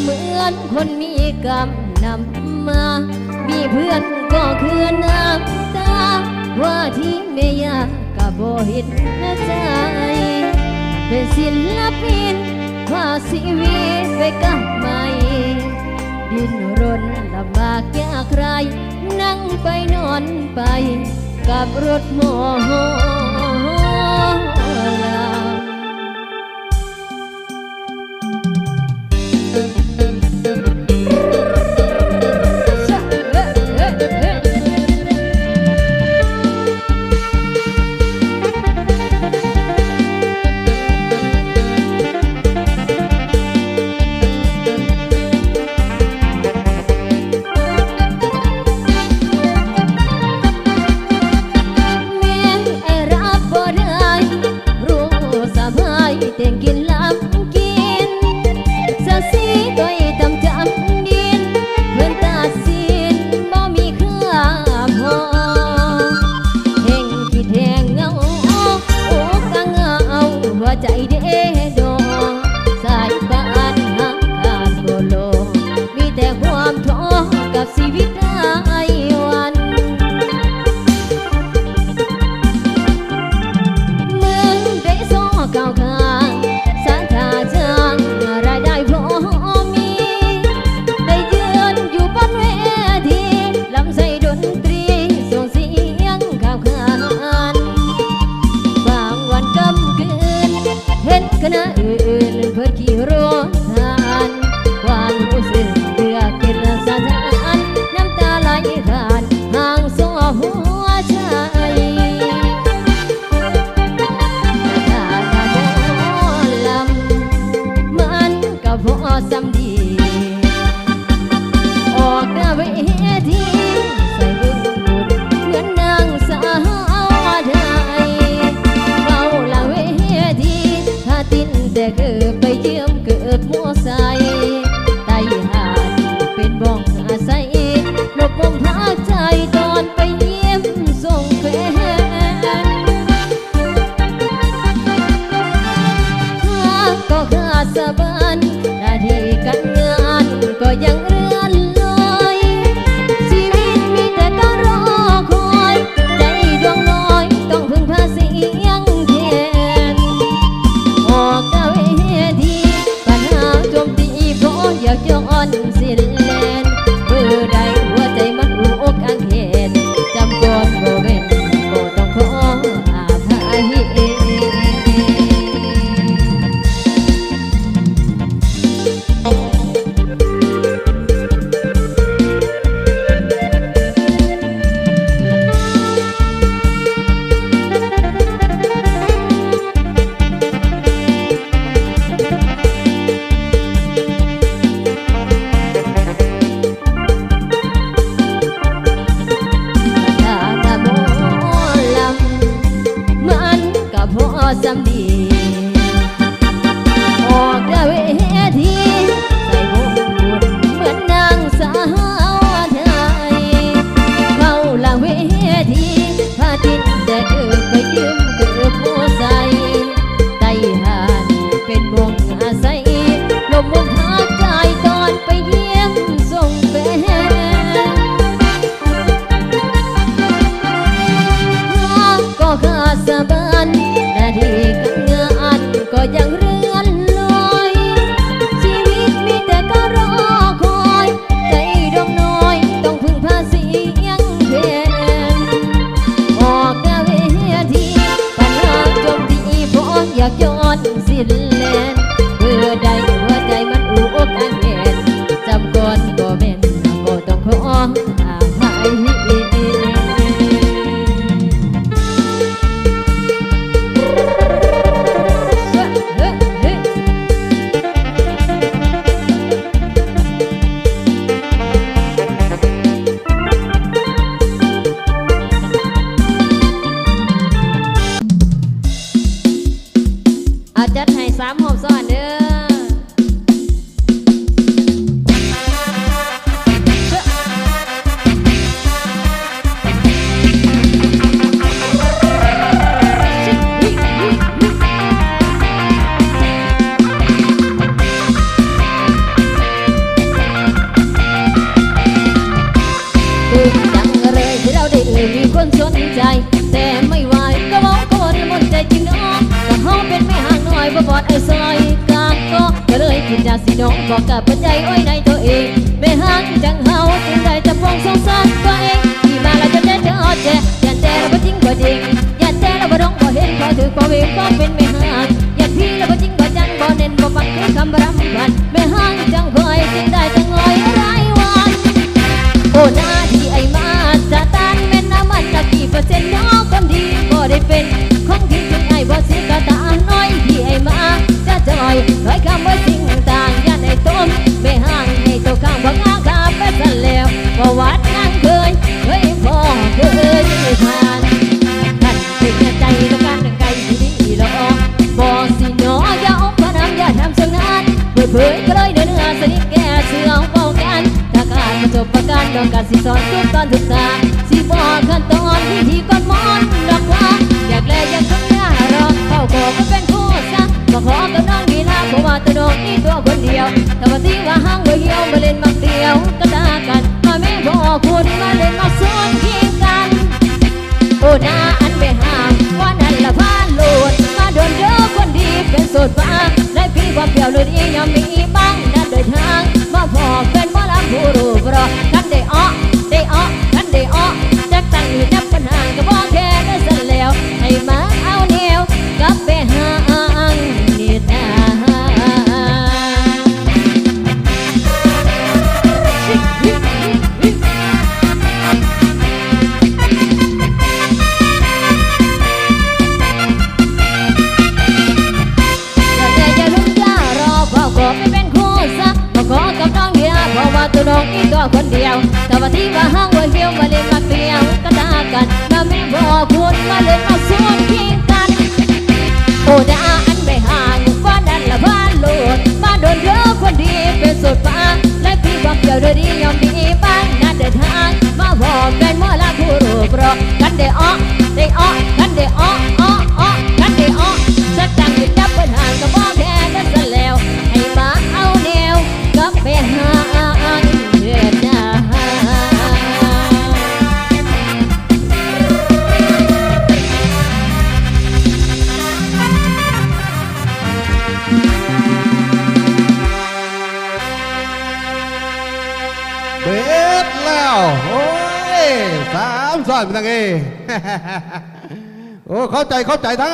เหมือนคนมีกรรมนำมา มีเพื่อนก็คือน้ำตา ว่าที่เมียกับบเห็นนะใจ เป็นศิลปินว่าชีวิตไปกับใหม่ดินรนลำบากยากไร นั่งไปนอนไปกับรถหมอ Tá sabão อกเดวทีใส่วงบุญเหมือนนางสาวไทยเข้าละเวทีพาจินแต่เดิไปยืมเกือบหัวใจไตหานเป็น ไอ้ซอยกางก็ก็เลยกินยาสีน้องก็กลับปัจจัยว้ในตัวเองไอนศึกษาสิบอกขั้นตอนที่ที่ก่อนมอนดอกว่าอยากแลอยากทำหน้ารอเข้าขอก็เป็นคู่ซะก็ขอกับน้องกีฬาเพราะว่าตัวน้องนี่ตัวคนเดียวถ้าว่าที่ว่าห้างว่าเหี่ยวมาเล่นมักเดียวก็ตากันมาไม่บอกคุณมาเล่นมาสวนเคียกันโอ้นาอันไม่ห่างว่านั้นละพานโลดมาโดนเยอะคนดีเป็นสดบ้างได้พี่ความเปรี้ยวเลยยังมีบ้างนั่นเดินทางมาพอกเป็นหมอลำผู้รูปรอ ตัวคนเดียวแต่ว่าที่ว่าห้องว่าเฮียวมาเล่นมาเปลี่ยว โอ้ยสามสอนเป็นยังไงโอ้เข้าใจเข้าใจทั้ง